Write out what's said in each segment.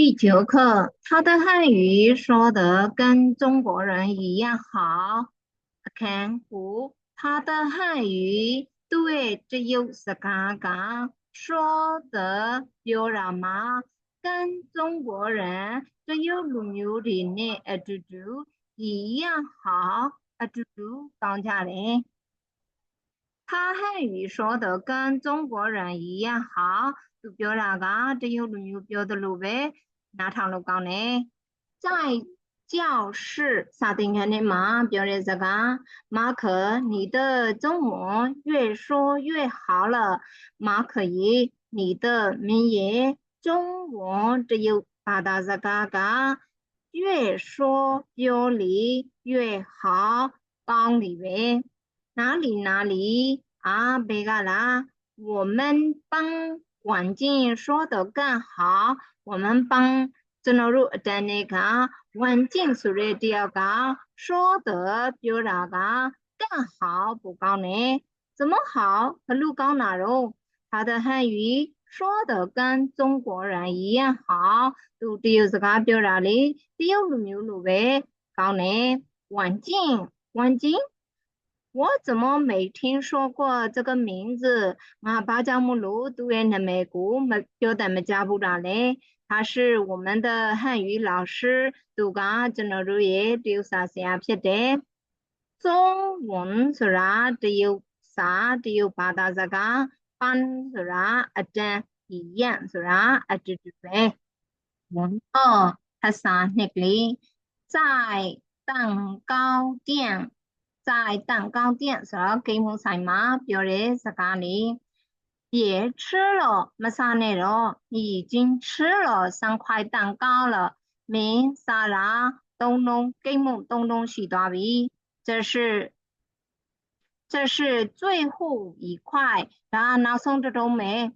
第九课，他的汉语说得跟中国人一样好。看五，他的汉语对只有是刚刚说的表达嘛，跟中国人只有六六的呢，呃，猪猪一样好，呃，猪猪讲家人。他汉语说得跟中国人一样好，就表达个只有六六表的路呗。哪趟路讲呢？在教室啥地方的嘛？表示这个马可，你的中文越说越好了。马可爷，你的名言中文只有八大字嘎嘎，越说表里越好。讲里边哪里哪里啊？别个啦，我们帮环境说的更好。我们帮正如在那个环境所的第二个说的表达个更好不讲呢？怎么好？和陆刚哪容？他的汉语说的跟中国人一样好，都只有这个表达的，只有六六六呗。讲呢？环境，环境， 我怎么没听说过这个名字？我巴家木路都在那美国，没表达没加不着嘞。他是我们的汉语老师，都讲真了如也丢啥啥撇的。中文是啥？只有啥？只有八大字个，班是啥？啊真一样是啥？啊就就呗。文哦，他啥那里？在蛋糕店，在蛋糕店是啥？给我什么？表示是哪里？别吃了，没啥内容。已经吃了三块蛋糕了，没啥啦。东东给我东东西大笔，这是这是最后一块。然后拿送这种没？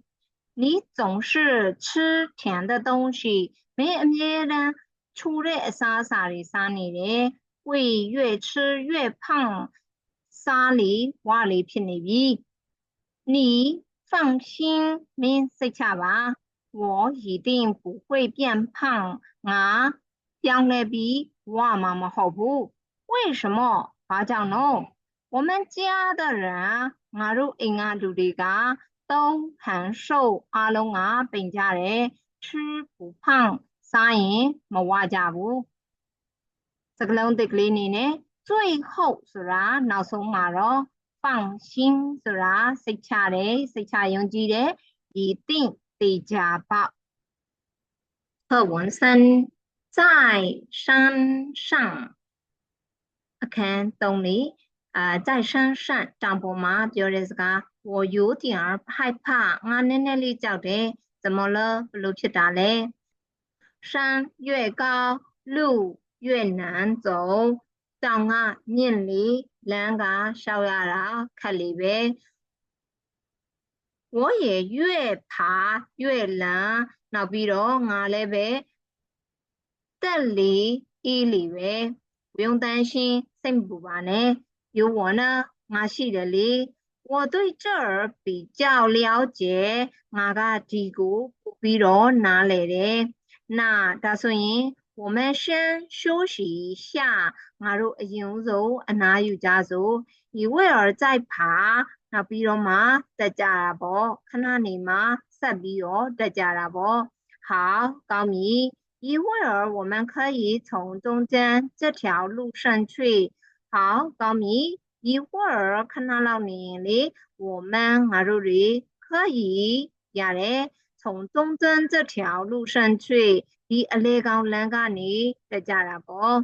你总是吃甜的东西，没没的，出来啥啥的啥你的，会越吃越胖。沙里瓦里片里比你。放心，没事吃吧，我一定不会变胖啊！将来比我妈妈好不？为什么？发讲呢？我们家的人，阿如因阿住的家都很瘦，阿龙啊本家人吃不胖，啥人没话家不？ 这个龙的里呢？最后是啥？闹送马咯？放心，是啦，食茶的，食茶用记的，一定得加包。课文三，在山上。看懂里啊，在山上，丈夫妈表示这个，我有点儿害怕。俺奶奶里叫的，怎么了？路去哪嘞？山越高，路越难走。当俺眼里。两个小丫头看里边，我也越爬越冷。那比如我那边这里一里边，不用担心，生不完呢。有我呢，我是这里，我对这儿比较了解。我个地图比如哪里的？那大所以。我们先休息一下，我如用肉，那有加肉，一会儿再爬。那比如嘛，再加了不？看哪里嘛？再比如再加了不？好，高米，一会儿我们可以从中间这条路上去。好，高米，一会儿看到了你里，我们阿如里可以呀嘞，从中间这条路上去。 ဒီအလေကောင်လမ်းကနေတက်ကြတာပေါ့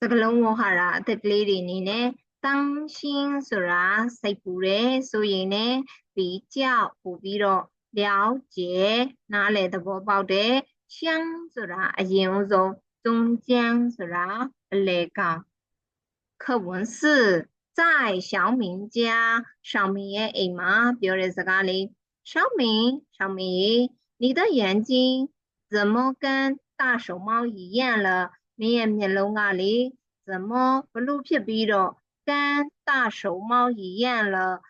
စကလုံးဝဟာရအသက်ကလေးတွေအနေနဲ့当心ဆိုတာစိတ်ပူတယ်ဆိုရင်လည်း比较ပို့ပြီးတော့了解နားလည်သဘောပေါက်တယ်香ဆိုတာအရင်ဆုံး中间ဆိုတာအလေကောင်课文四在小明家小明ရဲ့အိမ်မှာပြောတဲ့စကားလေး小明小明你的眼睛 怎么跟大手猫一样了？明眼面龙啊哩，怎么不露皮皮的？跟大手猫一样了？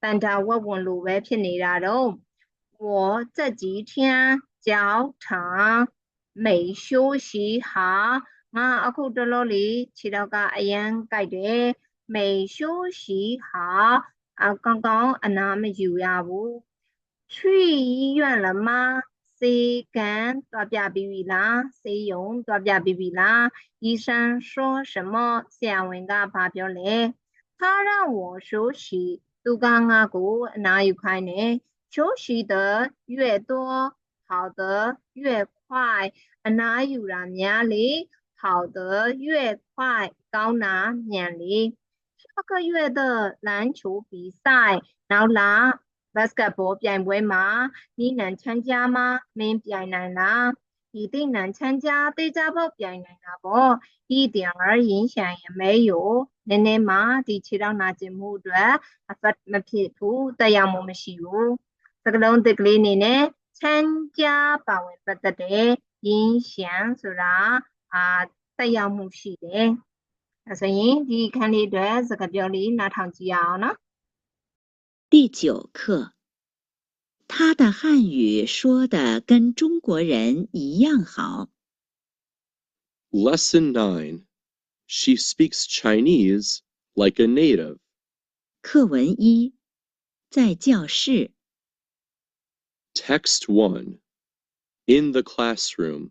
但他我问路外骗你啦喽？我这几天 教堂未休息下，我အခုတလောလေးခြေထောက်ကအရန်ကြိုက်တယ်未休息好啊刚刚အနာမယူရဘူး去医院了吗 谁敢多别比比啦？谁用多别比比啦？医生说什么？先问个发表嘞。他让我休息，都刚阿姑哪一块呢？休息的越多，跑得越快。哪有人年力跑得越快，高哪年里？下个月的篮球比赛，老哪。 ဘတ်စကတ်ဘောပြိုင်ပွဲမှာနီးနန်ချမ်းကြားမှာမင်းပြိုင်နိုင်တာဒီတိနန်ချမ်းကြားတေချာဘောပြိုင်နိုင်တာပေါ့ဒီတရားရင်းဆိုင်ရမဲယောနည်းနည်းမှဒီခြေထောက်နာကျင်မှုအတွက် effect မဖြစ်ဘူးတက်ရောက်မှုမရှိဘူးစကလုံးတစ်ကလေးနေနဲ့ချမ်းကြားပါဝင်ပတ်သက်တဲ့ရင်းရှင်ဆိုတာအာတက်ရောက်မှုရှိတယ်အဲဆိုရင်ဒီခန်းလေးအတွက်စကားပြောလေးနားထောင်ကြည့်ရအောင်နော် 第九课，他的汉语说的跟中国人一样好。Lesson nine, she speaks Chinese like a native. 课文一，在教室。Text one, in the classroom.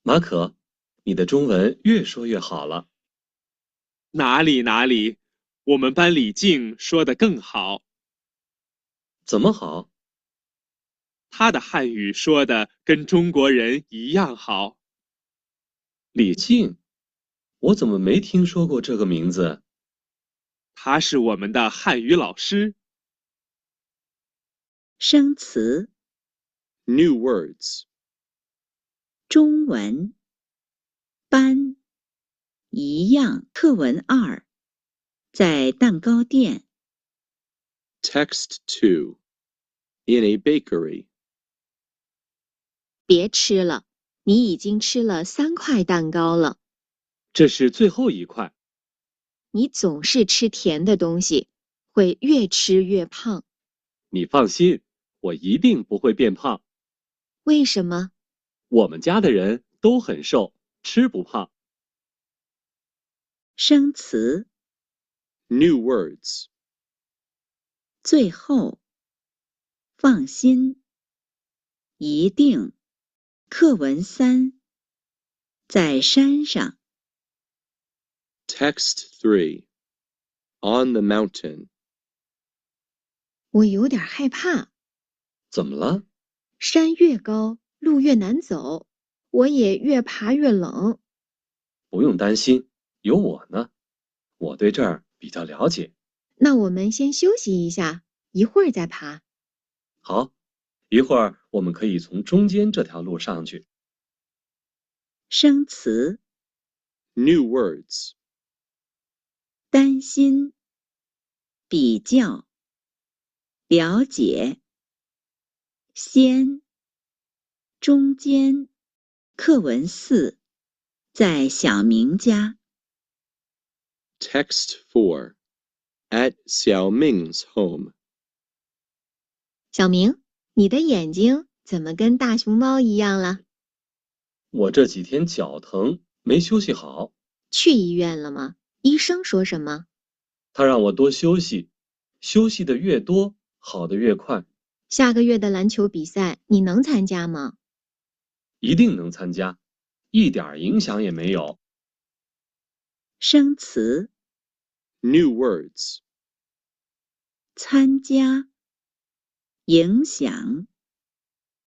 马可，你的中文越说越好了。哪里哪里，我们班李静说的更好，怎么好？他的汉语说的跟中国人一样好。李静，我怎么没听说过这个名字？他是我们的汉语老师。生词：New words. 中文、班、一样。课文二，在蛋糕店。Text to In a bakery. 别吃了，你已经吃了三块蛋糕了。这是最后一块。你总是吃甜的东西，会越吃越胖。你放心，我一定不会变胖。为什么？我们家的人都很瘦，吃不胖。生词：New words. 最后。放心。一定。课文三。在山上。Text 3 On the mountain. 我有点害怕，怎么了？山越高，路越难走，我也越爬越冷。不用担心，有我呢。我对这儿比较了解。那我们先休息一下，一会儿再爬。好，一会儿我们可以从中间这条路上去。生词：New words. 担心。比较。了解。先。中间。课文四，在小明家。Text 4 At Xiao Ming's home. 小明，你的眼睛怎么跟大熊猫一样了？我这几天脚疼，没休息好。去医院了吗？医生说什么？他让我多休息，休息的越多，好的越快。下个月的篮球比赛你能参加吗？一定能参加，一点影响也没有。生词：New words. 参加。影响。